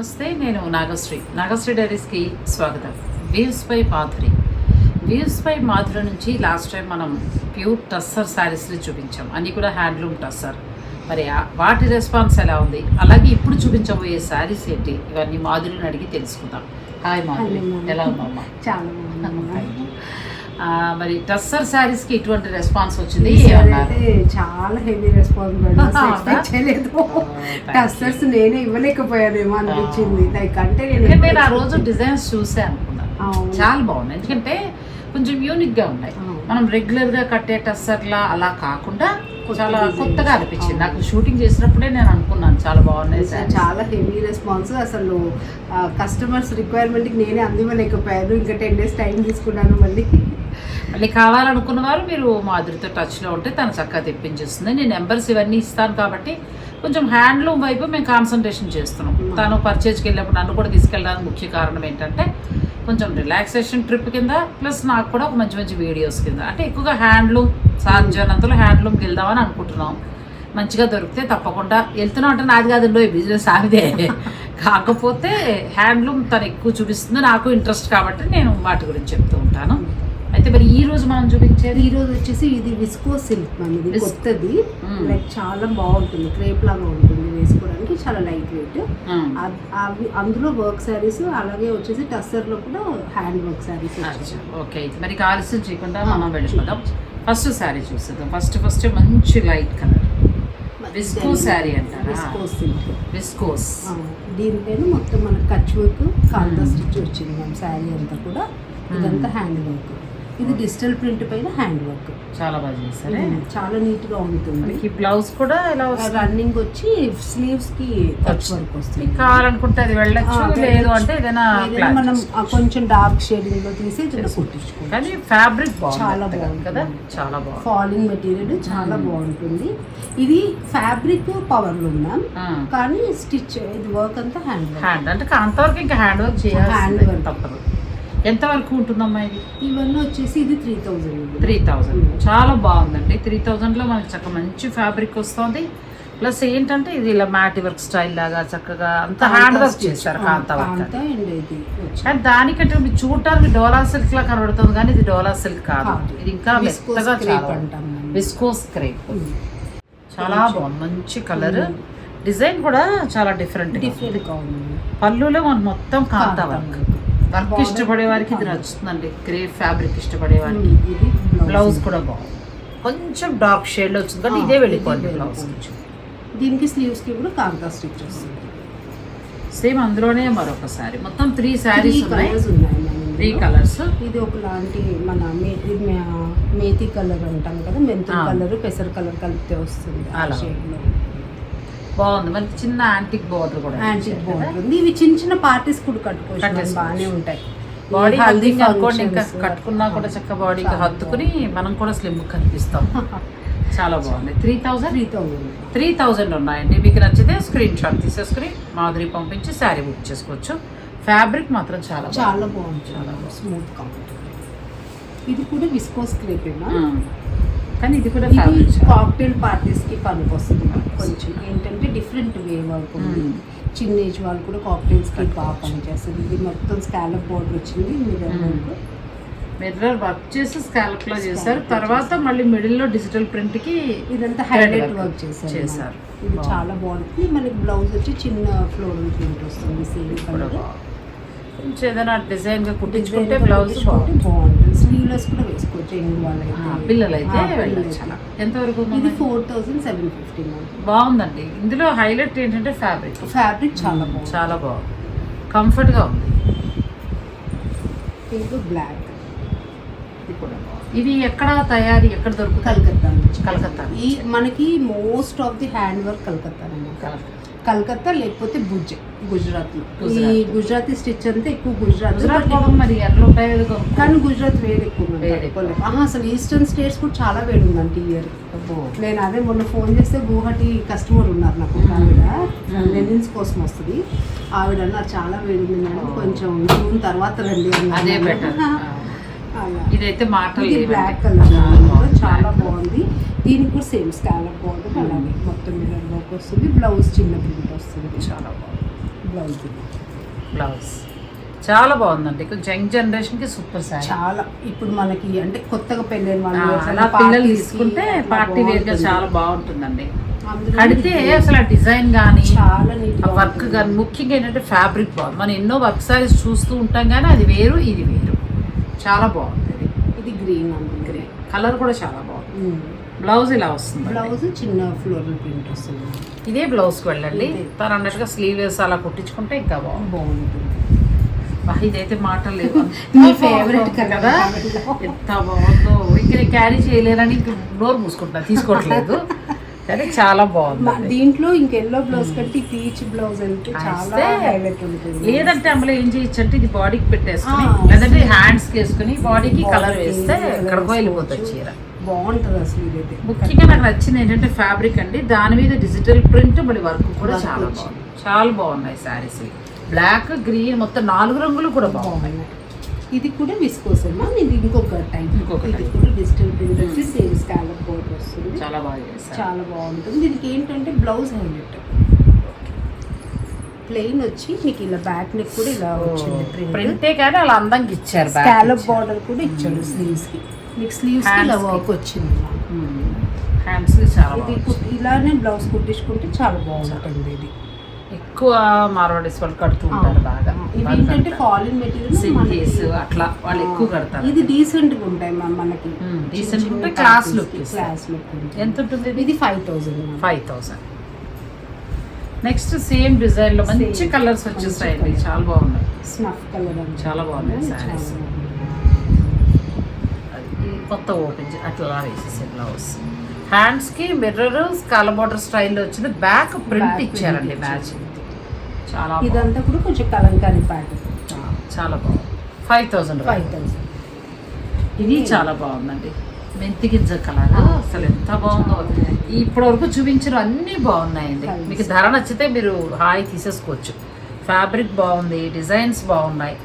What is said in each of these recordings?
నమస్తే నేను నాగశ్రీ. నాగశ్రీ డైరీస్కి స్వాగతం. Weaves by Madhuri. వీవ్స్ పై మాధురి నుంచి లాస్ట్ టైం మనం ప్యూర్ టస్సర్ శారీస్ని చూపించాం. అన్నీ కూడా హ్యాండ్లూమ్ టస్సర్. మరి ఆ- వాటి రెస్పాన్స్ ఎలా ఉంది? అలాగే ఇప్పుడు చూపించబోయే శారీస్ ఏంటి? ఇవన్నీ మాధురిని అడిగి తెలుసుకుందాం. హాయ్ మాధురి. ఎలా ఉన్నామా చాలా మరి టస్సర్ శారీస్కి ఇటువంటి రెస్పాన్స్ వచ్చింది? చాలా హెవీ రెస్పాన్స్ చేయలేదు. టస్టర్స్ నేనే ఇవ్వలేకపోయానేమో అనిపించింది. లైక్ అంటే నేను ఆ రోజు డిజైన్స్ చూసే అనుకున్నాను అవును. చాలా బాగున్నాయి. ఎందుకంటే కొంచెం యూనిక్గా ఉన్నాయి. మనం రెగ్యులర్గా కట్టే టస్సర్లా అలా కాకుండా చాలా. కొత్తగా అనిపించింది. నాకు షూటింగ్ చేసినప్పుడే నేను అనుకున్నాను చాలా బాగున్నాయి sarees. చాలా హెవీ రెస్పాన్స్. అసలు కస్టమర్స్ రిక్వైర్మెంట్కి నేనే అందివ్వలేకపోయాను. ఇంకా టెన్ డేస్ టైం తీసుకున్నాను మళ్ళీ. మళ్ళీ కావాలనుకున్న వారు మీరు మాధురితో టచ్లో ఉంటే తను చక్కగా తెప్పించేస్తుంది. నేను నెంబర్స్ ఇవన్నీ ఇస్తాను కాబట్టి కొంచెం హ్యాండ్లూమ్ వైపు మేము కాన్సన్ట్రేషన్ చేస్తున్నాం. Hmm. తను పర్చేజ్కి వెళ్ళినప్పుడు నన్ను కూడా తీసుకెళ్ళడానికి ముఖ్య కారణం ఏంటంటే కొంచెం రిలాక్సేషన్ ట్రిప్ కింద ప్లస్ నాకు కూడా ఒక మంచి మంచి వీడియోస్ కింద. అంటే ఎక్కువగా హ్యాండ్లూమ్ సాధ్యమైనంతలో హ్యాండ్లూమ్కి వెళ్దామని అనుకుంటున్నాం. మంచిగా దొరికితే తప్పకుండా వెళ్తున్నాం అంటే నాది కాదండి బిజినెస్ ఆమెదే కాకపోతే హ్యాండ్లూమ్ తను ఎక్కువ చూపిస్తుంది. నాకు ఇంట్రెస్ట్ కాబట్టి నేను వాటి గురించి చెప్తూ ఉంటాను. అయితే మరి ఈ రోజు మనం చూపించేది? ఈ రోజు వచ్చేసి ఇది విస్కో సిల్క్ మ్యామ్. ఇది కొత్తది. లైక్ చాలా బాగుంటుంది. క్రేప్ లాగా ఉంటుంది వేసుకోవడానికి. చాలా లైట్ వెయిట్. అవ్- అందులో వర్క్ శారీస్ అలాగే వచ్చేసి టస్సర్లో కూడా హ్యాండ్ వర్క్ శారీస్ ఓకే. మరి ఆలస్యం చేయకుండా మనం వెళ్ళిపోదాం. ఫస్ట్ శారీ చూసేద్దాం. ఫస్ట్ ఫస్ట్ మంచి లైట్ కలర్. విస్కో శారీ. అంటారా? Viscose silk. విస్కోస్. దీనిపైన మొత్తం మనకు kutch work kantha hmm. Stitch వచ్చింది మ్యామ్. శారీ అంతా కూడా. ఇదంతా హ్యాండ్ వర్క్. ఇది డిజిటల్ ప్రింట్ పైన హ్యాండ్ వర్క్ చాలా బాగా చేశారే? చాలా నీట్గా ఉంటుంది మనకి బ్లౌజ్ కూడా వస్తుంది. రన్నింగ్ వచ్చి స్లీవ్స్కి కచ్ వర్క్ వస్తుంది. కావాలనుకుంటే అది వెళ్ళొచ్చు లేదు. అంటే ఏదైనా మనం కొంచెం డార్క్ షేడింగ్లో తీసి ఇట్లా కుట్టించుకోవాలి కానీ ఫ్యాబ్రిక్ చాలా బాగుంది. కదా? చాలా బాగుంది. ఫాలింగ్ మెటీరియల్ చాలా. బాగుంటుంది. ఇది ఫ్యాబ్రిక్ పవర్లో ఉన్నాం కానీ స్టిచ్ ఇది వర్క్ అంతా హ్యాండ్ వర్క్ హ్యాండ్ అంటే అంతవరకు ఇంకా హ్యాండ్ వర్క్ చేయాలి work. తప్పదు. ఎంత వరకు ఉంటుందమ్మా ఇది? ఇవన్నీ వచ్చేసి ఇది త్రీ థౌజండ్ త్రీ థౌజండ్ చాలా బాగుందండి. త్రీ థౌజండ్లో మనకి చక్కగా మంచి ఫ్యాబ్రిక్ వస్తుంది. ప్లస్ ఏంటంటే ఇది ఇలా మ్యాటి వర్క్ స్టైల్ లాగా చక్కగా అంత హ్యాండ్ వర్క్ చేస్తారు కాంతా వర్క్ అండ్ దానికంటే మీరు చూడటానికి డోలా సిల్క్ లా కనబడుతుంది కానీ ఇది డోలా సిల్క్ కాదు. ఇది ఇంకా మెత్తగా మనం. Viscose crepe. చాలా. బాగుంది. మంచి కలర్. డిజైన్ కూడా చాలా డిఫరెంట్ డిఫరెంట్ పళ్ళులో మనకు మొత్తం కాంతా వర్క్. వర్క్ ఇష్టపడే వారికి ఇది. నచ్చుతుందండి గ్రేప్ ఫ్యాబ్రిక్ ఇష్టపడే వారికి బ్లౌజ్ కూడా బాగుంది కొంచెం డార్క్ షేడ్లో వచ్చింది కానీ ఇదే వెళ్ళిపోయింది బ్లౌజ్. దీనికి స్లీవ్స్కి కూడా కాంతా స్టిచ్ వస్తుంది సేమ్ అందులోనే మరొకసారి మొత్తం త్రీ శారీస్ ఉన్నాయి. త్రీ కలర్స్ ఇది ఒకలాంటి మన మే- ఇది మే- మేతి కలర్ అంటాం కదా మెంతుల ఆ. కలర్ పెసర కలర్ కలిపితే వస్తుంది ఆ అలా. బాగుంది. మనకి చిన్న యాంటిక్ బోర్డర్ కూడా యాంటిక్ బోర్డర్. ఉంది. ఇవి చిన్న చిన్న పార్టీస్ కూడా కట్టుకోవచ్చు. బాగానే ఉంటాయి. బాడీ హల్దీ అనుకోండి ఇంకా. కట్టుకున్నా కూడా చక్క బాడీకి హత్తుకుని మనం కూడా స్లిమ్ కనిపిస్తాం. చాలా బాగుంది. Three thousand three thousand three thousand ఉన్నాయండి. మీకు నచ్చితే స్క్రీన్ షాట్ తీసేసుకుని మాదిరి పంపించి శారీ బుక్ చేసుకోవచ్చు. ఫ్యాబ్రిక్ మాత్రం చాలా చాలా బాగుంది. చాలా. స్మూత్ కంఫర్టబుల్ ఇది కూడా విస్కోస్ క్రేప్ ఉమ్. కానీ ఇది కూడా కాక్టైల్ పార్టీస్కి పనికి వస్తుంది కొంచెం. ఏంటంటే డిఫరెంట్ వే మ్మ్. చిన్న ఏజ్ వాళ్ళు కూడా కాక్టైల్స్కి బాగా పనిచేస్తుంది. ఇది మొత్తం స్కాలప్ బోర్డర్ వచ్చింది mirror hmm. Work. Mirror work చేసి స్కాల్ప్లో చేశారు. Scalp లో తర్వాత మళ్ళీ మిడిల్లో డిజిటల్ ప్రింట్కి ఇదంతా హైలైట్ వర్క్ చేశారు చేశారు. ఇది. చాలా బాగుంటుంది మనకి బ్లౌజ్ వచ్చి చిన్న ఫ్లోరల్ ప్రింట్ వస్తుంది సేమ్ కలర్ ఏదైనా డిజైన్గా కుట్టించుకుంటే బ్లౌజ్ బాగుంటుంది. స్లీవ్లెస్ కూడా వేసుకోవచ్చు ఎంగ్ వాళ్ళైతే. పిల్లలు అయితే వెళ్ళొచ్చు. ఎంతవరకు ఇది? ఫోర్ థౌసండ్ సెవెన్ ఫిఫ్టీ బాగుందండి. ఇందులో హైలైట్ ఏంటంటే ఫ్యాబ్రిక్ ఫ్యాబ్రిక్ చాలా బాగుంది. చాలా బాగుంది. కంఫర్ట్గా ఉంది. పింక్ బ్లాక్ ఇది కూడా ఎక్కడ తయారీ ఎక్కడ దొరుకుతాయి కలకత్తా నుంచి. కలకత్తా ఈ మనకి most of the hand work Calcutta Calcutta. Calcutta లేకపోతే భుజ్ గుజరాత్ ఈ గుజరాత్. స్టిచ్ అంతా ఎక్కువ గుజరాత్ మరి. కానీ గుజరాత్ వేడి ఎక్కువ అసలు ఈస్టర్న్ స్టేట్స్ కూడా చాలా వేడి ఉందంట ఈ ఇయర్. నేను అదే మొన్న ఫోన్ చేస్తే గువాహటి కస్టమర్ ఉన్నారు నాకు ఆవిడ లెనిన్స్ కోసం వస్తుంది ఆవిడ అన్నారు చాలా వేడి ఉంది మేడం. కొంచెం జూన్ తర్వాత రండి. అదే. ఇదైతే లేవండి. బ్లాక్ కలర్ చాలా బాగుంది. దీనికి కూడా సేమ్ స్కాలప్ బాగుంది అలాగే మొత్తం మిర్రర్ వర్క్ వస్తుంది. బ్లౌజ్ చిన్న ప్రింట్ వస్తుంది. చాలా బాగుంది. బ్లౌజ్ బ్లౌజ్ చాలా బాగుందండి. కొంచెం యంగ్ జనరేషన్కి సూపర్ శారీ చాలా. ఇప్పుడు మనకి అంటే కొత్తగా పెళ్ళైన వాళ్ళు పిల్లలు తీసుకుంటే పార్టీ వేర్గా బాగుంటుంది. చాలా బాగుంటుందండి. కడితే ఇది అసలు ఆ డిజైన్ కానీ చాలా వర్క్ కానీ ముఖ్యంగా ఏంటంటే ఫ్యాబ్రిక్ బాగుంది మనం ఎన్నో వర్క్ సారీస్ చూస్తూ ఉంటాం కానీ అది వేరు ఇది వేరు. చాలా బాగుంది ఇది గ్రీన్ అందులో గ్రే కలర్ కూడా చాలా బాగుంది. బ్లౌజ్ ఇలా వస్తుంది బ్లౌజ్ చిన్న ఫ్లోరల్ ప్రింట్ వస్తుంది. ఇదే బ్లౌజ్కి వెళ్ళండి. తను అన్నట్టుగా స్లీవ్లెస్ అలా కుట్టించుకుంటే ఇంకా బాగుంది బాగుంటుంది. ఇదైతే మాట లేదు మీ colour కదా. ఎంత బాగుందో. ఇక్కడ క్యారీ చేయలేరని ఇంక నోరు మూసుకుంటా తీసుకోవట్లేదు. కానీ చాలా బాగుంది దీంట్లో ఇంక ఎల్లో బ్లౌజ్ కంటే పీచ్ బ్లౌజ్ అంటే చాలా హైలైట్ ఉంటుంది. లేదంటే అందులో ఏం చేయొచ్చు అంటే ఇది బాడీకి పెట్టేసుకుని లేదంటే హ్యాండ్స్ వేసుకుని బాడీకి కలర్ వేస్తే ఎక్కడికో వెళ్ళిపోతుంది. చీర. బాగుంటుంది అసలు ఇదైతే. ముఖ్యంగా నాకు నచ్చింది ఏంటంటే ఫ్యాబ్రిక్ అండి. దాని మీద డిజిటల్ ప్రింట్ మళ్ళీ వర్క్ కూడా చాలా. బాగుంది. చాలా బాగున్నాయి శారీస్ బ్లాక్ గ్రీన్ మొత్తం నాలుగు రంగులు కూడా బాగున్నాయి. ఇది కూడా విస్కోస్ అమ్మా. ఇది ఇంకొక టైప్ ఇది. కూడా డిజిటల్ ప్రింట్ వచ్చి సేమ్ స్కాలప్ బోర్డర్ వస్తుంది. చాలా బాగా చాలా బాగుంటుంది. దీనికి ఏంటంటే బ్లౌజ్ హైలైట్ ప్లెయిన్ వచ్చి మీకు ఇలా బ్యాక్ నెక్ కూడా ఇలా వచ్చింది ప్రింట్ కానీ అలా అందంగా ఇచ్చారు స్కాలప్. బార్డర్ కూడా ఇచ్చాడు స్లీవ్స్కి. మీకు స్లీవ్స్ ఇలా. వర్క్ వచ్చింది. హ్యాండ్స్కి చాలా ఇది ఇలానే బ్లౌజ్ కుట్టించుకుంటే చాలా బాగుంటుంది ఇది. ఎక్కువ మార్వాడీస్ వాళ్ళు కడుతూ ఉంటారు బాగా. ఇది ఏంటంటే ఫాలిన్ మెటీరియల్ సింగీస్ అట్లా వాళ్ళు ఎక్కువ కడతారు. ఇది డీసెంట్గా ఉంటాయి మ్యామ్ మనకి. ఉంటాయి, class look ఇస్తాయి. క్లాస్ లుక్ ఎంత ఉంటుంది? ఇది five thousand five thousand next same డిజైన్లో మంచి. కలర్స్ వచ్చేస్తాయండి. చాలా బాగున్నాయి. స్నఫ్ కలర్ చాలా బాగున్నాయి ఈ కొత్త ఓపెన్ అట్లా వేసేసే బ్లౌజ్ హ్యాండ్స్కి మిర్రర్ స్కాల బార్డర్ స్టైల్లో వచ్చింది బ్యాక్ ప్రింట్ ఇచ్చారండి print మ్యాచ్ చాలా. ఇదంతా కూడా కొంచెం కలంకారీ ప్యాటర్న్ చాలా బాగుంది. ఫైవ్ థౌసండ్ ఫైవ్ థౌసండ్ ఇది చాలా బాగుందండి. మెంతి గింజ కలర్. అసలు ఎంత బాగుందో. ఇప్పటి వరకు చూపించిన అన్ని బాగున్నాయండి. మీకు ధర నచ్చితే మీరు హాయి తీసేసుకోవచ్చు. ఫ్యాబ్రిక్ బాగుంది డిజైన్స్ బాగున్నాయి.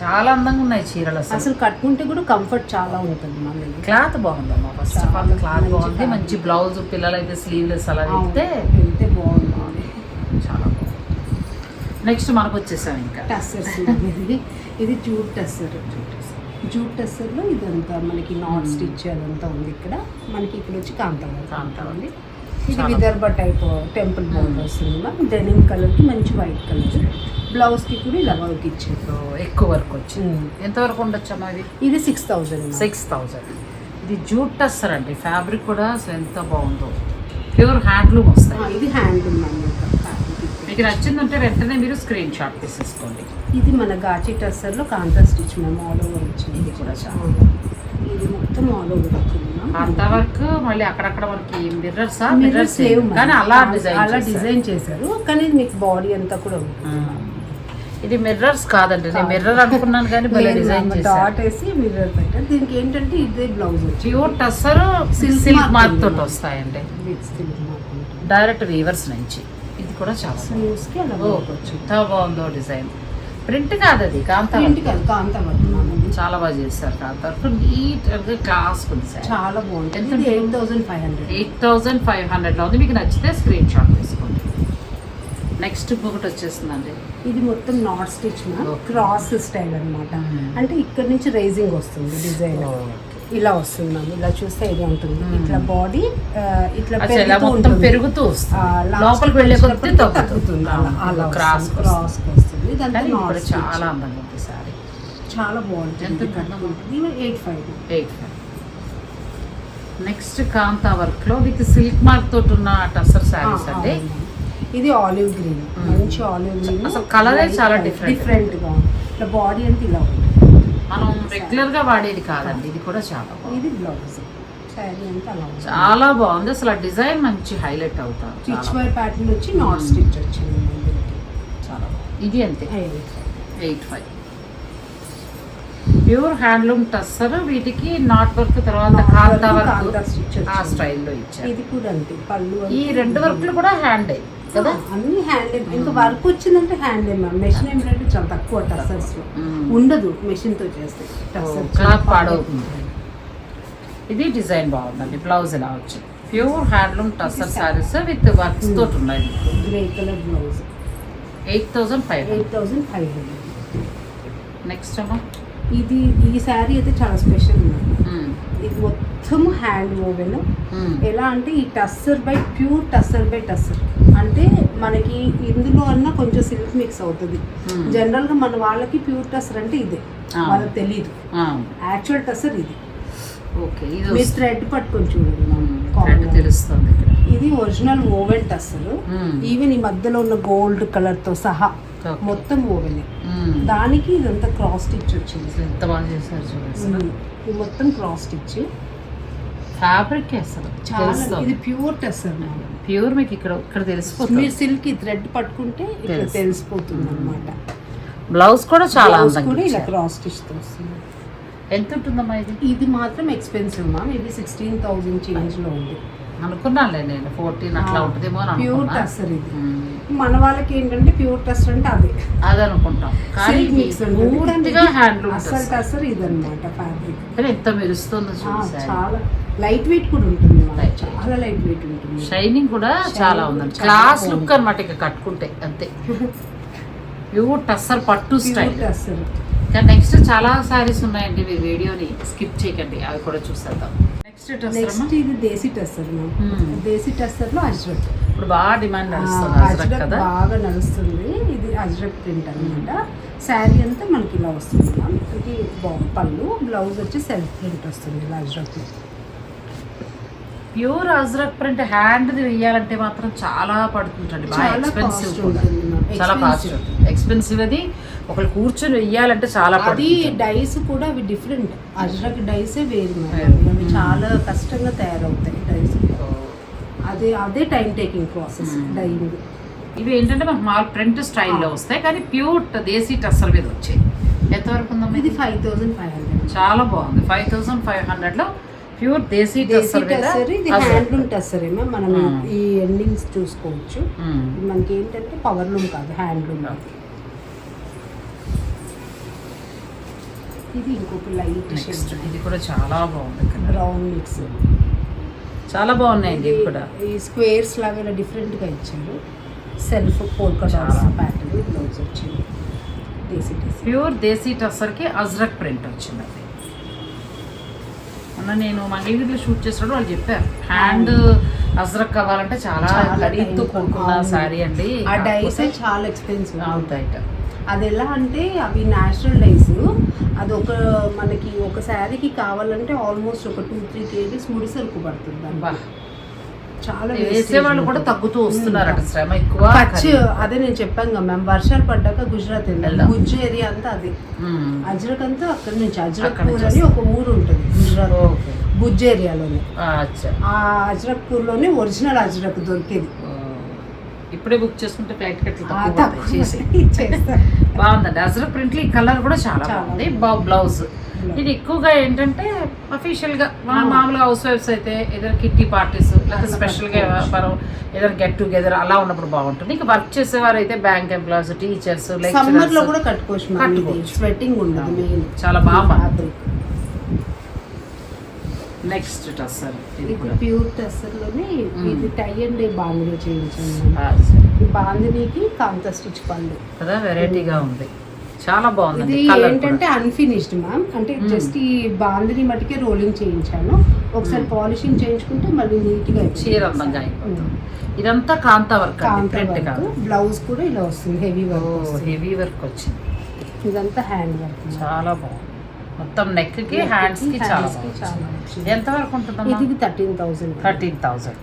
చాలా అందంగా ఉన్నాయి చీరలు అసలు. అసలు కట్టుకుంటే కూడా కంఫర్ట్ చాలా ఉంటుంది మన క్లాత్ బాగుందమ్మా. ఫస్ట్ ఆఫ్ ఆల్ క్లాత్ బాగుంది. మంచి బ్లౌజ్ పిల్లలైతే స్లీవ్లెస్ అలా వెళ్తే వెళ్తే బాగుంటుంది చాలా బాగుంది. నెక్స్ట్ మనకు వచ్చేసాం ఇంకా. టస్సర్స్ ఇది ఇది జూట్ టస్సర్. జూట్ టస్సర్లో ఇదంతా మనకి నాట్ స్టిచ్ అదంతా ఉంది ఇక్కడ. మనకి ఇక్కడ వచ్చి కాంతావరం కాంతావరం. ఉంది ఇది విదర్భ టైప్ టెంపుల్ బోర్డర్ వస్తుంది డెనిమ్ కలర్కి మంచి వైట్ కలర్ బ్లౌజ్కి కూడా ఇలా వర్క్ ఇచ్చారు. ఎక్కువ వర్క్ వచ్చింది. ఎంతవరకు ఉండొచ్చమ్మా ఇది? ఇది సిక్స్ థౌజండ్ సిక్స్ థౌజండ్ ఇది జూట్ టస్సర్ అండి. ఫ్యాబ్రిక్ కూడా అసలు ఎంత బాగుందో. ప్యూర్ హ్యాండ్లూమ్ వస్తాయి. ఇది హ్యాండ్లూమ్ అన్నమాట మీకు నచ్చిందంటే వెంటనే మీరు స్క్రీన్ షాట్ తీసేసుకోండి. ఇది మన గాచి టస్సర్లో kantha stitch ma'am all over వచ్చింది. ఇది కూడా చాలా. ఇది మొత్తం ఆల్ ఓవర్. అంత వర్క్ మళ్ళీ అక్కడక్కడ మనకి మిర్రర్స్? మిర్రర్స్. కానీ అలా డిజైన్ అలా డిజైన్ చేశారు. కానీ మీకు బాడీ అంతా కూడా ఉంటుంది ఇది మిర్రర్స్ కాదండి. నేను మిర్రర్ అనుకున్నాను కానీ భలే డిజైన్ డాట్ వేసి మిర్రర్ పెట్టారు దీనికి ఏంటంటే ఇదే blouse pure tussar silk mark. తోటి వస్తాయండి. డైరెక్ట్ వీవర్స్ నుంచి. ఇది కూడా చాలా బాగుంది. స్లీవ్స్కి అలా ఓ, work వచ్చింది. ఎంత బాగుందో డిజైన్ ప్రింట్ కాదు అది కాంతా ప్రింట్ కాదు కాంతా. చాలా బాగా చేశారు కాంతా నీట్ క్లాస్ ఉంది సార్. చాలా ఇది eight thousand five hundred eight thousand five హండ్రెడ్లో ఉంది. మీకు నచ్చితే స్క్రీన్ షాట్ తీసుకోండి. నెక్స్ట్ ఇంకొకటి వచ్చేస్తుందండి. ఇది మొత్తం నాట్ స్టిచ్. క్రాస్ స్టైల్ అన్నమాట. Hmm. అంటే ఇక్కడ నుంచి రైజింగ్ వస్తుంది డిజైన్. ఇలా వస్తుంది మ్యామ్. ఇలా చూస్తే ఇది ఉంటుంది. ఇట్లా బాడీ ఇట్లా మొత్తం. పెరుగుతూ లోపలికి వెళ్ళే కొద్దీ తగ్గుతుంది. అలా క్రాస్ క్రాస్ వస్తుంది స్టిచ్. చాలా అందంగా ఉంది సారీ. చాలా బాగుంటుంది. Eight five. Eight five. Next kantha వర్క్లో విత్ సిల్క్ మార్క్ తోటి ఉన్న టసర్ శారీస్ అండి. ఇది ఆలివ్ గ్రీన్. మంచి ఆలివ్ గ్రీన్. అసలు ఏ చాలా different. డిఫరెంట్గా ఉంది బాడీ అంతా ఇలా ఉంది. మనం రెగ్యులర్గా వాడేది కాదండి ఇది కూడా చాలా బాగుంది. ఇది బ్లౌజ్ శారీ అంతా అలా ఉంది. చాలా బాగుంది. అసలు ఆ డిజైన్ మంచి హైలైట్ అవుతారు స్టిచ్ వై ప్యాటర్న్ వచ్చి నాట్ స్టిచ్ వచ్చింది చాలా బాగుంది. ఇది అంతే. Eight five pure handloom tussar వీటికి నాట్ వర్క్ తర్వాత కాంతా వర్క్ ఆ. స్టైల్లో ఇచ్చారు. ఇది కూడా అంతే. పళ్ళు ఈ. రెండు వర్క్లు కూడా హ్యాండ్ కదా? అన్ని హ్యాండ్ ఇంకా వర్క్ వచ్చిందంటే హ్యాండ్ మ్యామ్ మెషిన్ ఎంబ్రాయిడరీ చాలా తక్కువ టసర్స్ మ్మ్. ఉండదు మెషిన్తో చేస్తే. టసర్ క్లాత్ పాడవుతుంది ఇది డిజైన్ బాగుందండి. బ్లౌజ్ ఇలా వచ్చింది? Pure handloom tussar saris with works తోటి ఉన్నాయి. Grey colour blouse eight thousand five eight thousand five hundred next అమ్మా. ఇది ఈ శారీ అయితే చాలా స్పెషల్ మ్మ్. ఇది మొత్తం హ్యాండ్ ఓవెన్. ఎలా అంటే ఈ tussar by pure tussar by tussar అంటే మనకి ఇందులో అన్న కొంచెం సిల్క్ మిక్స్ అవుతుంది Hmm. జనరల్గా మన వాళ్ళకి ప్యూర్ టస్సర్ అంటే ఇదే. వాళ్ళకి తెలియదు యాక్చువల్ టస్సర్ ఇది ఓకే ఇది. థ్రెడ్ పట్టుకొని చూడండి. రెండు తెలుస్తుంది ఇక్కడ ఇది original woven tussar hmm. Even ఈ మధ్యలో ఉన్న గోల్డ్ కలర్తో సహా. మొత్తం ఓవెన్ మ్మ్. దానికి ఇదంతా క్రాస్ స్టిచ్ వచ్చింది ఎంత బాగా చేశారు చూడండి మొత్తం క్రాస్ స్టిచ్ ఫ్యాబ్రిక్ అసలు చాలా. ఇది ప్యూర్ టస్సర్ ప్యూర్ మీకు ఇక్కడ ఇక్కడ తెలిసిపోతుంది. మీరు సిల్క్ థ్రెడ్ పట్టుకుంటే ఇక్కడ తెలుసు. తెలిసిపోతుంది అనమాట బ్లౌజ్ కూడా చాలా అందంగా కూడా ఇలా. క్రాస్ స్టిచ్తో వస్తుంది. ఎంత ఉంటుందమ్మా ఇది? ఇది మాత్రం ఎక్స్పెన్సివ్ మ్యామ్ ఇది సిక్స్టీన్ థౌజండ్ చేంజ్లో ఉంది. అనుకున్నానులే నేను. ఫోర్టీన్ అట్లా ఉంటుందేమో ప్యూర్ టస్సర్ ఇది. మన వాళ్ళకి ఏంటంటే ప్యూర్ టస్సర్ అంటే అదే. అది అనుకుంటాం. కానీ హ్యాండ్లూమ్ అసలు టస్సర్ ఇది అనమాట ఫ్యాబ్రిక్ ఎంత మెరుస్తుందో చూసారు చాలా. లైట్ వెయిట్ కూడా ఉంటుంది. చాలా లైట్ వెయిట్ ఉంటుంది. షైనింగ్ కూడా చాలా ఉందండి. క్లాస్. లుక్ అనమాట ఇక కట్టుకుంటే అంతే. ప్యూర్ టస్సర్ పట్టు స్టైల్ టస్సర్. కానీ నెక్స్ట్ చాలా సారీస్ ఉన్నాయండి మీ వీడియోని. స్కిప్ చేయకండి అవి కూడా చూసేద్దాం. నెక్స్ట్ నెక్స్ట్ ఇది దేశీ టస్సర్ Hmm. దేశీ టస్సర్లో అజ్రక్. ఇప్పుడు బాగా డిమాండ్ నడుస్తుంది అజ్రక్ కదా? బాగా నడుస్తుంది. ఇది అజ్రక్ ప్రింట్ అనమాట శారీ అంతా మనకి ఇలా వస్తుంది ఇది బా- పళ్ళు బ్లౌజ్ వచ్చి సెల్ఫ్ ప్రింట్ వస్తుంది ఇలా ajrak pure ajrak print hand వేయాలంటే మాత్రం చాలా పడుతుంటండి బాగా ఎక్స్పెన్సివ్. చాలా కాస్ట్. ఎక్స్పెన్సివ్ అది. ఒకళ్ళు కూర్చొని వెయ్యాలంటే చాలా అది డైస్ కూడా అవి డిఫరెంట్ అజ్రక్ డైసే వేరు. అవి చాలా కష్టంగా తయారవుతాయి డైస్. అదే అదే టైం టేకింగ్ ప్రాసెస్. డైయింగ్ ఇవి ఏంటంటే మనకు మాల్ ప్రింట్ స్టైల్లో వస్తాయి. కానీ ప్యూర్ దేశీ టస్సర్ మీద వచ్చాయి. ఎంతవరకు ఉందమ్మా ఇది ఫైవ్ థౌసండ్ ఫైవ్ హండ్రెడ్ చాలా బాగుంది. ఫైవ్ థౌసండ్ ఫైవ్ హండ్రెడ్లో ప్యూర్ దేశీ టస్సర్ ఇది. హ్యాండ్లూమ్ టసర్ ఏమో మనం. ఈ ఎండింగ్స్ చూసుకోవచ్చు. ఇది మనకి ఏంటంటే పవర్ లూమ్ కాదు హ్యాండ్లూమ్ ఇది ఇంకొక లైట్ నెక్స్ట్ ఇది కూడా చాలా బాగుంది బ్రౌన్ మిక్స్ చాలా బాగున్నాయండి ఇవి కూడా. ఈ స్క్వేర్స్ లాగా ఇలా డిఫరెంట్గా ఇచ్చారు. Self polka dots. Pattern blouse వచ్చింది. దేశీ దేశీ. ప్యూర్ దేశీ టస్సర్కి అజ్రక్ ప్రింట్ వచ్చింది అది మొన్న నేను మంగళగిరిలో షూట్ చేసినప్పుడు వాళ్ళు చెప్పారు హ్యాండ్ అజ్రక్ కావాలంటే చాలా ఖరీదుతో. కూడుకున్న అవును. సారీ అండి ఆ డైస్ చాలా ఎక్స్పెన్సివ్ అవుతాయిట అది ఎలా అంటే అవి న్యాచురల్ డైస్ అది ఒక మనకి ఒక శారీకి కావాలంటే ఆల్మోస్ట్ ఒక టూ త్రీ కేజీస్ ముడి సరుకు పడుతుంది. చాలా వేసే వాళ్ళు కూడా తగ్గుతూ వస్తున్నారట శ్రమ ఎక్కువ ఖర్చు అదే నేను చెప్పాను కదా మ్యామ్ వర్షాలు పడ్డాక గుజరాత్ వెళ్ళాం వెళ్దాం. గుజ్జు ఏరియా అంతా అది. మ్మ్. అజ్రక్ అంతా అక్కడ నుంచి అజ్రక్ అని ఒక ఊరు ఉంటుంది గుజరాత్. గుజ్జు ఏరియాలోనే ఆ, అచ్చా. ఆ అజ్రక్ పూర్లోనే ఒరిజినల్ అజ్రక్ దొరికేది. ఇప్పుడే బుక్ చేసుకుంటే ఫ్లైట్ టికెట్లు చేసి చేస్తారు. బాగుందండి. అజ్రక్ ప్రింట్లు ఈ కలర్ కూడా చాలా బాగుంది. బ్లౌజ్. ఇది ఎక్కువగా ఏంటంటే అఫీషియల్గా. మామూలుగా హౌస్ వైఫ్స్ అయితే ఏదైనా కిట్టి పార్టీస్ లేకపోతే స్పెషల్గా. మనం ఏదైనా గెట్ టుగెదర్ అలా ఉన్నప్పుడు బాగుంటుంది. ఇంకా వర్క్ చేసేవారు అయితే బ్యాంక్ ఎంప్లాయీస్ టీచర్స్ సమ్మర్లో కూడా కట్టుకోవచ్చు కట్టుకోవచ్చు. స్వెట్టింగ్ ఉండదు చాలా బాగా నెక్స్ట్ టస్సర్ ఇది ప్యూర్ టెస్టర్లోనే మ్మ్. ఇది టై అండ్ డై బాందిలో చేయించాను. ఈ బాందినికి కాంత స్టిచ్ పళ్ళు కదా వెరైటీగా ఉంది. చాలా బాగుంది ఇది ఏంటంటే అన్ఫినిష్డ్ మ్యామ్ అంటే. జస్ట్ ఈ బాందిని మటుకే రోలింగ్ చేయించాను. ఒకసారి. పాలిషింగ్ చేయించుకుంటే మళ్ళీ నీట్గా. చీర అందంగా అయిపోతుంది. ఇదంతా కాంతా వర్క్ ప్రింట్ కాదు. బ్లౌజ్ కూడా ఇలా వస్తుంది హెవీ వర్క్. హెవీ వర్క్ వచ్చింది. ఇదంతా హ్యాండ్ వర్క్ చాలా బాగుంది. మొత్తం నెక్కి హ్యాండ్స్కి చాలా. ఎంత వరకు ఉంటుందమ్మా? ఇది thirteen thousand. Thirteen thousand.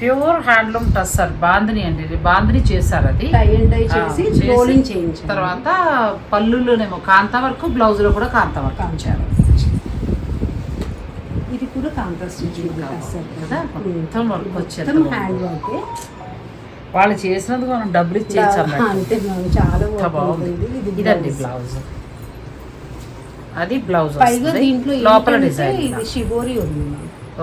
Pure handloom tussar bandhani అండి ఇది. బాందిని చేశారు అది. తర్వాత పళ్ళులోనేమో కాంతా వర్క్ బ్లౌజ్లో కూడా కాంతా వర్క్ ఇచ్చారు ఇది కూడా కాంతా కదా. మొత్తం వర్క్ వచ్చేది మొత్తం హ్యాండ్ వర్క్. వాళ్ళు చేసినందుకు మనం డబ్బులు అన్నట్టు. అంతే చాలా బాగుంది. ఇదండి బ్లౌజ్. అది బ్లౌజ్ పైగా దీంట్లో లోపల డిజైన్ ఇది షిబోరి ఉంది.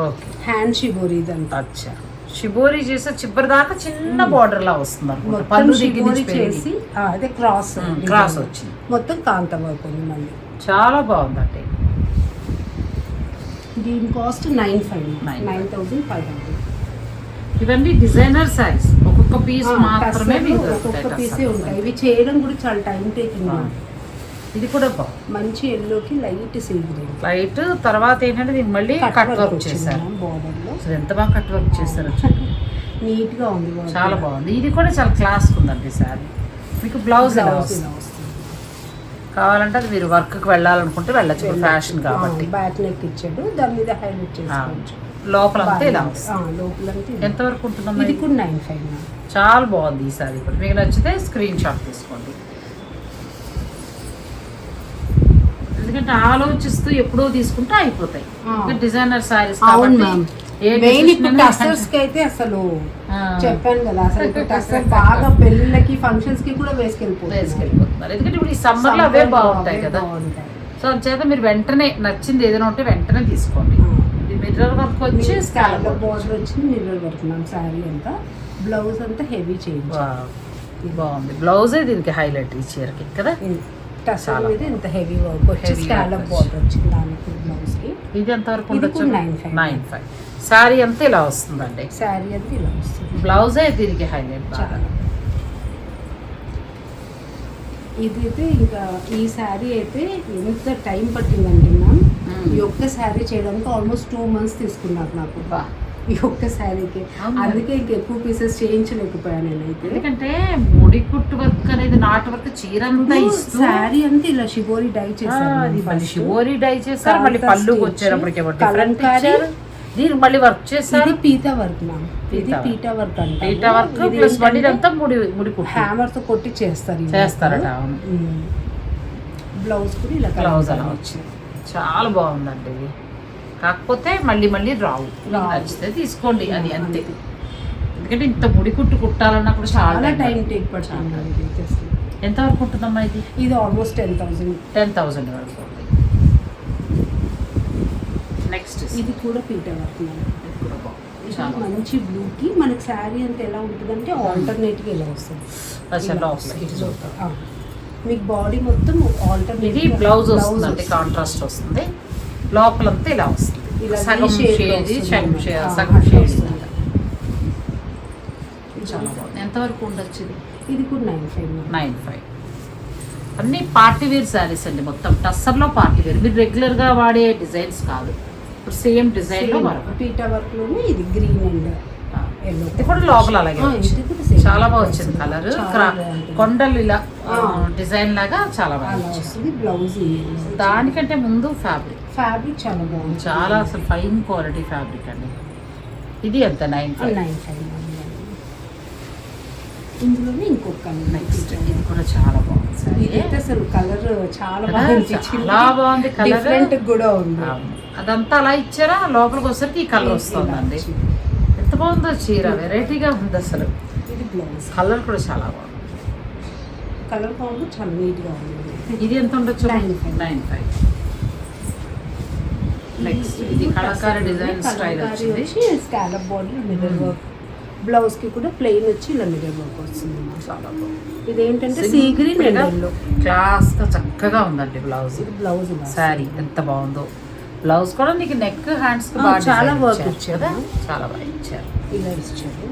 ఓకే. హ్యాండ్ షిబోరి ఇదంతా. అచ్చా. షిబోరి చేస్తే చివరి దాకా చిన్న బార్డర్ లా వస్తుంది పళ్ళు దగ్గర పెరిగి. చేసి అదే క్రాస్ క్రాస్ వచ్చింది. మొత్తం కాంత ఉంది మళ్ళీ. చాలా బాగుందండి. దీని cost nine five nine thousand five hundred ఇవన్నీ డిజైనర్ శారీస్ ఒక్కొక్క పీస్ మాత్రమే ఒక్కొక్క పీసే. ఉంటాయి. ఇవి చేయడం కూడా చాలా టైం టేకింగ్. ఇది కూడా మంచి ఎల్లోకి లైట్ సిల్క్ గ్రీన్ లైట్ తర్వాత ఏంటంటే దీనికి మళ్ళీ కట్ వర్క్ చేశారు. అసలు ఎంత బాగా కట్ వర్క్ చేశారు చూడండి. నీట్గా ఉంది. చాలా బాగుంది. ఇది కూడా చాలా క్లాస్ ఉందండి శారీ. మీకు బ్లౌజ్ ఎలా వస్తుంది? కావాలంటే అది మీరు వర్క్కి వెళ్ళాలనుకుంటే వెళ్ళచ్చు. ఫ్యాషన్ కాబట్టి. బ్యాక్ నెక్ ఇచ్చాడు. దాని మీద హైలైట్ చేసుకోవచ్చు. లోపల అంతా ఇలా. వస్తుంది. ఆ, లోపలంతా ఇది. ఎంత వరకు ఉంటుందమ్మా ఇది ఇది? కూడా నైన్ ఫైవ్ చాలా బాగుంది ఈ సారీ కూడా. మీకు నచ్చితే స్క్రీన్ షాట్ తీసుకోండి. ఎందుకంటే ఆలోచిస్తూ ఎప్పుడో తీసుకుంటే అయిపోతాయి. డిజైనర్ సారీస్ టస్సర్స్కి అయితే అసలు చెప్పాను కదా అసలు టస్సర్ బాగా పెళ్ళిళ్ళకి ఫంక్షన్స్కి కూడా వేసుకెళ్ళిపోతుంది. వేసుకెళ్ళిపోతున్నారు ఎందుకంటే ఇప్పుడు ఈ సమ్మర్లో అవే బాగుంటాయి. కదా. సో చేత మీరు వెంటనే నచ్చింది ఏదైనా ఉంటే వెంటనే తీసుకోండి. మిర్రర్ వర్క్ వచ్చి స్కాలప్ బార్డర్ వచ్చింది మిర్రర్ వర్క్ మ్యామ్. శారీ అంతా బ్లౌజ్ అంతా హెవీ చేంజ్. బాగుంది. బ్లౌజే దీనికి హైలైట్ ఈ చీరకి కదా? టస్సర్ చాలా. మీద ఇంత హెవీ వర్క్ వచ్చి స్కాలప్ బార్డర్ వచ్చింది దానికి బ్లౌజ్కి. ఇది ఎంత వరకు ఇది ఉండొచ్చు? కూడా 9.5. నైన్ ఫైవ్ సారీ అంతా ఇలా వస్తుందండి? శారీ అంతా ఇలా వస్తుంది. బ్లౌజే దీనికి హైలైట్ చాలా. ఇదైతే ఇంకా ఈ శారీ అయితే ఎంత టైం పట్టిందండి మ్యామ్ మ్మ్. ఈ ఒక్క శారీ చేయడానికి ఆల్మోస్ట్ టూ మంత్స్ తీసుకున్నారు నాకు. బా. ఈ ఒక్క శారీకి. అందుకే ఇంక ఎక్కువ పీసెస్ చేయించలేకపోయాను నేనైతే. ఎందుకంటే ముడి కుట్టు వర్క్ అనేది నాటు వర్క్ చీర అంతా శారీ అంతా ఇలా షిబోరి డై చేశారు షివోరి డై చేశారు మళ్ళీ ఇచ్చి, వచ్చేటప్పటికి దీనికి మళ్ళీ వర్క్ చేశారు? పీతా వర్క్ మ్యామ్ ఇది పీతా వర్క్. అంట పీటా వర్క్ ప్లస్ ఇదంతా ముడి ముడి కుట్టు. హ్యామర్తో కొట్టి చేస్తారు చేస్తారట. అవును. బ్లౌజ్ కూడా ఇలా బ్లౌజ్ అలా వచ్చింది. చాలా బాగుందండి ఇది. కాకపోతే మళ్ళీ మళ్ళీ రావు. నచ్చితే తీసుకోండి అది అంతే. ఎందుకంటే ఇంత ముడి కుట్టు కుట్టాలన్నా కూడా చాలా టైం టేక్ పడుతుంది. ఎంత వరకు ఉంటుందమ్మా ఇది? ఇది almost ten thousand. Ten thousand వరకు నెక్స్ట్ ఇది కూడా పీట వర్క్. ఇది కూడా బాగుంది. మంచి బ్లూ కి మనకి శారీ అంతా ఎలా ఉంటుందంటే ఆల్టర్నేట్గా ఇలా వస్తుంది. వస్తుంది. మీకు బాడీ మొత్తం ఆల్టర్నేట్ బ్లౌజ్ వస్తుందండి కాంట్రాస్ట్ వస్తుంది. లోపలంతా ఇలా వస్తుంది. సగం షేడ్ సగం. షేడ్. చాలా బాగుంది. ఎంతవరకు ఉండొచ్చు ఇది? ఇది కూడా నైన్ ఫైవ్ నైన్ ఫైవ్. అన్ని పార్టీ వేర్ శారీస్ అండి మొత్తం. టస్సర్లో పార్టీ వేర్. మీరు రెగ్యులర్గా వాడే డిజైన్స్ కాదు. ఇప్పుడు సేమ్ డిజైన్లో పీటా వర్క్. లోనే ఇది గ్రీన్ అండ్ ఇది కూడా లోపల అలాగే. చాలా బాగా వచ్చింది కలర్. కొండలు ఇలా. డిజైన్ లాగా చాలా బాగా వచ్చింది బ్లౌజ్ దానికంటే ముందు ఫ్యాబ్రిక్. ఫ్యాబ్రిక్ చాలా బాగుంది. చాలా అసలు ఫైన్ క్వాలిటీ ఫ్యాబ్రిక్ అండి. ఇది ఎంత? Nine five? నైన్ ఫైవ్ ఇందులోనే ఇంకొక నెక్స్ట్ ఇది కూడా చాలా బాగుంది. సార్ ఇదైతే అసలు కలర్ చాలా కదా? బాగా అనిపించింది చాలా బాగుంది. డిఫరెంట్ కూడా ఉంది. అదంతా అలా ఇచ్చారా? లోపలికి వచ్చేసరికి ఈ కలర్ వస్తుందండి. ఎంత బాగుందో చీర. వెరైటీగా ఉంది అసలు. ఇది బ్లౌజ్. కలర్ కూడా చాలా బాగుంది. కలర్ కాంబో చాలా నీట్గా ఉంది. ఇది ఎంత ఉండొచ్చు? Nine five. Nine five. Next ఇది కళాకార design style scallop mirror Hmm. Work బ్లౌజ్కి కూడా ప్లెయిన్ వచ్చి ఇలా మిర్రర్ వర్క్ వస్తుంది. చాలా బాగుంది. ఇదేంటంటే సీ గ్రీన్ అండ్ ఎల్లో క్లాస్గా చక్కగా ఉందండి బ్లౌజ్ ఇది బ్లౌజ్ శారీ ఎంత బాగుందో. బ్లౌజ్ కూడా నీకు నెక్ హ్యాండ్స్ చాలా work ఇచ్చారు ఇచ్చారు. చాలా బాగా ఇచ్చారు. ఇలా ఇచ్చారు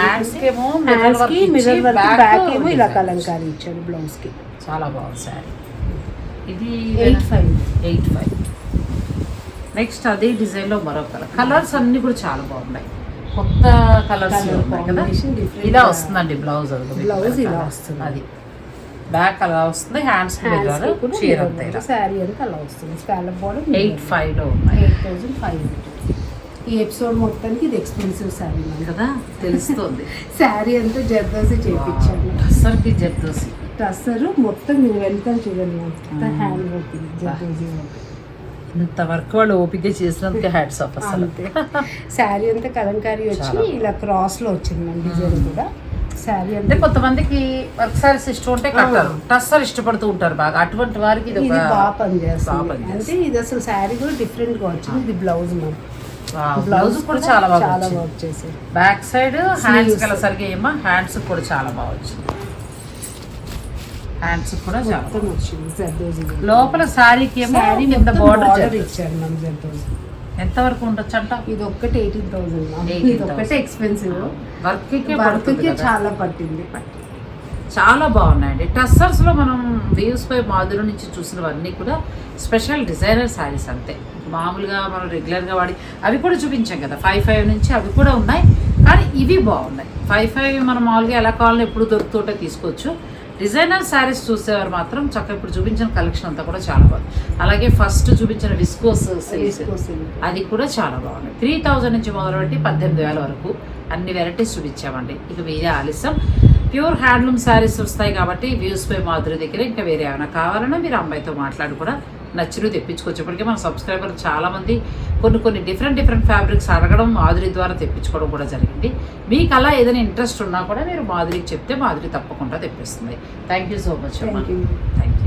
హ్యాండ్స్ ఏమో మిర్రర్ వర్క్ బ్యాక్ ఏమో ఇలా కలంకారీ ఇచ్చాడు బ్లౌజ్కి. చాలా బాగుంది శారీ ఇది eight five eight five next అదే డిజైన్లో మరో కలర్ కలర్స్ అన్ని కూడా చాలా బాగున్నాయి. కొత్త కలర్స్ ఉన్నాయి కదా? ఇలా వస్తుందండి బ్లౌజ్ అది. Blouse ఇలా. వస్తుంది. అది. బ్యాక్ అలా వస్తుంది హ్యాండ్స్ చీర అంతా శారీ అలా వస్తుంది. స్కాలప్ బార్డర్ ఎయిట్ ఫైవ్ ఉన్నాయి. ఎయిట్ థౌసండ్ ఫైవ్ ఈ ఎపిసోడ్ మొత్తానికి ఇది ఎక్స్పెన్సివ్ శారీ కదా? తెలుస్తుంది. శారీ అంతా జర్దోసి చేయించాను అసలుకి జర్దోసి. టస్సరు మొత్తం మీరు వెళ్తాను చూడండి. హ్యాండ్ వర్క్ ఇది జర్దోసి వర్క్ ఇంత వర్క్ వాళ్ళు ఓపిక చేసినందుకు హ్యాట్స్ ఆఫ్ అసలు. శారీ అంతా కలంకారీ వచ్చి ఇలా క్రాస్లో వచ్చింది మన డిజైన్. కూడా. శారీ అంటే కొంతమందికి వర్క్ సారీస్ ఇష్టం ఉంటే కట్టారు. టస్సర్ ఇష్టపడుతూ ఉంటారు బాగా. అటువంటి వారికి ఇది బాగా పనిచేస్తుంది. అంటే ఇది అసలు శారీ కూడా డిఫరెంట్గా వచ్చింది. ఇది బ్లౌజ్ మ్యామ్. బ్లౌజ్ కూడా చాలా బాగా చాలా బ్యాక్ సైడ్ హ్యాండ్స్ Sleeves. కల సరిగా ఏమో హ్యాండ్స్ కూడా చాలా బాగా వచ్చింది. హ్యాండ్స్ కూడా మొత్తం వచ్చింది. లోపల శారీకి ఏమో కింద బార్డర్ ఇచ్చారు మ్యామ్ జర్దోసి ఎంతవరకు ఉండొచ్చు అంట? ఇది ఒక్కటి ఎయిటీన్ థౌసండ్ 18,000. ఇది ఒక్కటే ఎక్స్పెన్సివ్ వర్క్కే వర్క్కి చాలా పట్టింది. చాలా బాగున్నాయండి. టస్సర్స్లో మనం వ్యూస్ పై మాధురి నుంచి చూసినవన్నీ కూడా స్పెషల్ డిజైనర్ శారీస్ అంతే. మామూలుగా మనం రెగ్యులర్గా వాడి అవి కూడా చూపించాం కదా. ఫైవ్ ఫైవ్ నుంచి అవి కూడా ఉన్నాయి. కానీ ఇవి బాగున్నాయి. ఫైవ్ ఫైవ్ మనం మామూలుగా ఎలా కావాలో ఎప్పుడు దొరుకుతుంటే తీసుకోవచ్చు. డిజైనర్ శారీస్ చూసేవారు మాత్రం చక్కగా ఇప్పుడు చూపించిన కలెక్షన్ అంతా కూడా చాలా బాగుంది. అలాగే ఫస్ట్ చూపించిన విస్కోస్ అది కూడా చాలా బాగుంది. త్రీ థౌజండ్ నుంచి మొదలుపెట్టి పద్దెనిమిది వేల వరకు అన్ని వెరైటీస్ చూపించామండి. ఇక వేరే ఆలస్యం. ప్యూర్ హ్యాండ్లూమ్ శారీస్ వస్తాయి కాబట్టి వ్యూస్ పై మాధురి దగ్గర ఇంకా వేరే ఏమైనా కావాలన్నా మీరు అమ్మాయితో మాట్లాడి కూడా నచ్చినవి తెప్పించుకోవచ్చు ఇప్పటికే మన సబ్స్క్రైబర్ చాలా మంది కొన్ని కొన్ని డిఫరెంట్ డిఫరెంట్ ఫ్యాబ్రిక్స్ అడగడం మాధురి ద్వారా తెప్పించుకోవడం కూడా జరిగింది. మీకు అలా ఏదైనా ఇంట్రెస్ట్ ఉన్నా కూడా మీరు మాధురికి చెప్తే మాధురి తప్పకుండా తెప్పిస్తుంది. Thank you so much thank you